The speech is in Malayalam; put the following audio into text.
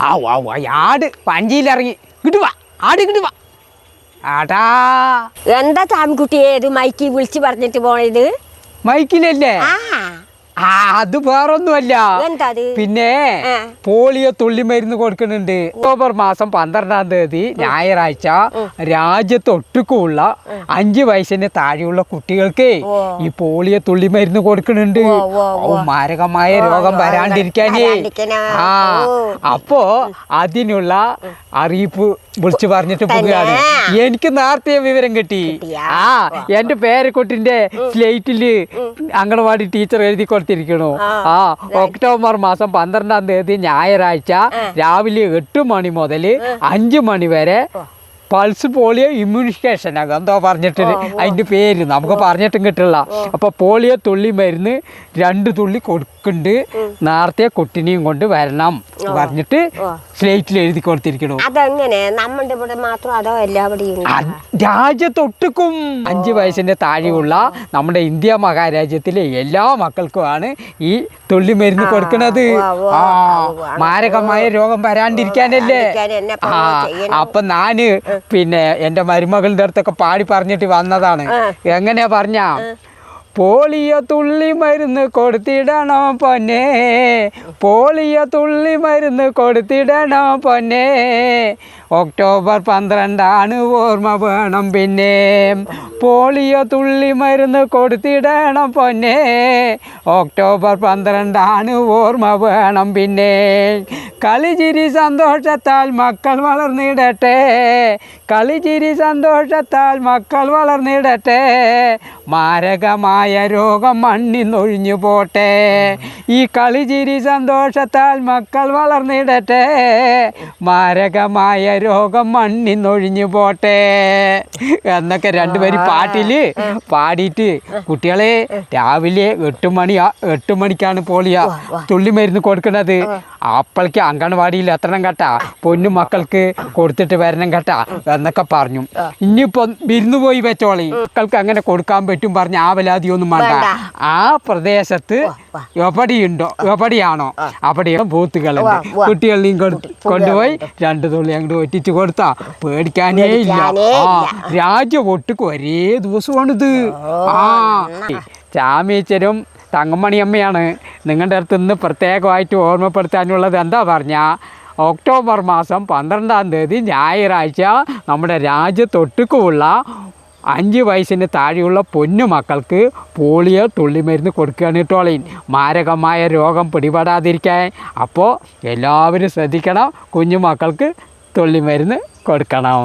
ആ വാ ആട് പഞ്ചിയിലിറങ്ങി. കിട്ടുവാ ആട് കിട്ടുവാ ആടാ. എന്താ ചാമിക്കുട്ടിയെ ഇത് മൈക്കി വിളിച്ചു പറഞ്ഞിട്ട് പോണത്? മൈക്കിലല്ലേ? ആ. ആ അത് വേറൊന്നുമല്ല. പിന്നെ. പോളിയോ തുള്ളി മരുന്ന് കൊടുക്കുന്നുണ്ട്. ഒക്ടോബർ മാസം പന്ത്രണ്ടാം തീയതി ഞായറാഴ്ച രാജ്യത്ത് ഒട്ടുക്കുള്ള അഞ്ച് വയസ്സിന് താഴെയുള്ള കുട്ടികൾക്ക് ഈ പോളിയോ തുള്ളി മരുന്ന് കൊടുക്കുന്നുണ്ട്. മാരകമായ രോഗം വരാണ്ടിരിക്കാനേ ആ അപ്പോ അതിനുള്ള അറിയിപ്പ് വിളിച്ചു പറഞ്ഞിട്ട് പോകുകയാണ് പോവുകയാണ്. എനിക്ക് നേരത്തെ വിവരം കിട്ടി? ആ എന്റെ പേരക്കുട്ടിന്റെ സ്ലേറ്റിൽ അംഗനവാടി ടീച്ചർ എഴുതി കൊടുത്തിരിക്കണു ആ, ആ ഒക്ടോബർ മാസം പന്ത്രണ്ടാം തീയതി ഞായറാഴ്ച രാവിലെ എട്ട് മണി മുതൽ അഞ്ചു മണി വരെ പൾസ് പോളിയോ ഇമ്മ്യൂണിക്കേഷൻ എന്തോ പറഞ്ഞിട്ട് അതിന്റെ പേര് നമുക്ക് പറഞ്ഞിട്ടും കിട്ടില്ല. അപ്പൊ പോളിയോ തുള്ളി മരുന്ന് രണ്ട് തുള്ളി കൊടുക്കുന്നുണ്ട്. നേരത്തെ കുട്ടിനെയും കൊണ്ട് വരണം പറഞ്ഞിട്ട് സ്ലേറ്റിൽ എഴുതി കൊടുത്തിരിക്കണു. അതെങ്ങനെ? നമ്മുടെ ഇവിടെ മാത്രം അതോ എല്ലാവിടെയും ഉണ്ടോ? അത് രാജ്യത്തൊട്ടുക്കും. അഞ്ച് വയസ്സിന്റെ താഴെയുള്ള നമ്മുടെ ഇന്ത്യ മഹാരാജ്യത്തിലെ എല്ലാ മക്കൾക്കുമാണ് ഈ തുള്ളി മരുന്ന് ഉവ്വ, ആ മാരകമായ രോഗം വരാണ്ടിരിക്കാനല്ലേ? ആ അപ്പൊ ഞാൻ പിന്നെ എന്റെ മരുമകളുടെ അടുത്തൊക്കെ പാടി പറഞ്ഞിട്ട് വന്നതാണ്. എങ്ങനെയാ പറഞ്ഞ? പോളിയോ തുള്ളി മരുന്ന് കൊടുത്തിടണോ പൊന്നെ? പോളിയോ തുള്ളി മരുന്ന് കൊടുത്തിടണോ പൊന്നെ? ഒക്ടോബർ പന്ത്രണ്ടാണ് ഓർമ്മ വേണം പിന്നെ. പോളിയോ തുള്ളി മരുന്ന് കൊടുത്തിടണം പൊന്നെ. ഒക്ടോബർ പന്ത്രണ്ടാണ് ഓർമ്മ വേണം പിന്നെ. കളിചിരി സന്തോഷത്താൽ മക്കൾ വളർന്നിടട്ടെ. കളിചിരി സന്തോഷത്താൽ മക്കൾ വളർന്നിടട്ടെ. മാരകമായ രോഗം മണ്ണിന്നൊഴിഞ്ഞു പോട്ടെ. ഈ കളിചിരി സന്തോഷത്താൽ മക്കൾ വളർന്നിടട്ടെ. മാരകമായ രോഗം മണ്ണിന്നൊഴിഞ്ഞു പോട്ടെ. എന്നൊക്കെ രണ്ടുപേരും പാട്ടിൽ പാടിയിട്ട് കുട്ടികളെ രാവിലെ എട്ട് മണി എട്ട് മണിക്കാണ് പോളിയ. തുള്ളി മരുന്ന് കൊടുക്കുന്നത് അപ്പോഴേക്ക് അങ്കണവാടിയിൽ എത്തണം കേട്ടാ. പൊന്നു മക്കൾക്ക് കൊടുത്തിട്ട് വരണം കേട്ടാ. എന്നൊക്കെ പറഞ്ഞു. ഇനിയിപ്പോ വിരുന്ന് പോയി വെച്ചോളി. മക്കൾക്ക് അങ്ങനെ കൊടുക്കാൻ പറ്റും പറഞ്ഞ ആവലാതിയൊന്നും വേണ്ട. ആ പ്രദേശത്ത് എവിടെയുണ്ടോ എവിടെയാണോ അവിടെയാണ് ഉവ്വ, ഉവ്വ. കുട്ടികളെയും കൊണ്ടുപോയി രണ്ടു തുള്ളി അങ്ങോട്ട് ഒറ്റിച്ച് കൊടുത്താ. പേടിക്കാനേ ഇല്ല. ആ രാജ്യ ഒട്ടുക്ക് ഒരേ ദിവസമാണിത്. ആ ചാമീച്ചരും തങ്കമണിയമ്മയാണ് നിങ്ങളുടെ അടുത്ത് നിന്ന് പ്രത്യേകമായിട്ട് ഓർമ്മപ്പെടുത്താനുള്ളത്. എന്താ പറഞ്ഞാൽ ഒക്ടോബർ മാസം പന്ത്രണ്ടാം തീയതി ഞായറാഴ്ച നമ്മുടെ രാജ്യത്തൊട്ടുക്കുമുള്ള അഞ്ച് വയസ്സിന് താഴെയുള്ള പൊന്നു മക്കൾക്ക് പോളിയോ തുള്ളിമരുന്ന് കൊടുക്കുകയാണ് കേട്ടോളീൻ മാരകമായ രോഗം പിടിപെടാതിരിക്കാൻ. അപ്പോൾ എല്ലാവരും ശ്രദ്ധിക്കണം കുഞ്ഞു മക്കൾക്ക് തുള്ളിമരുന്ന് കൊടുക്കണം.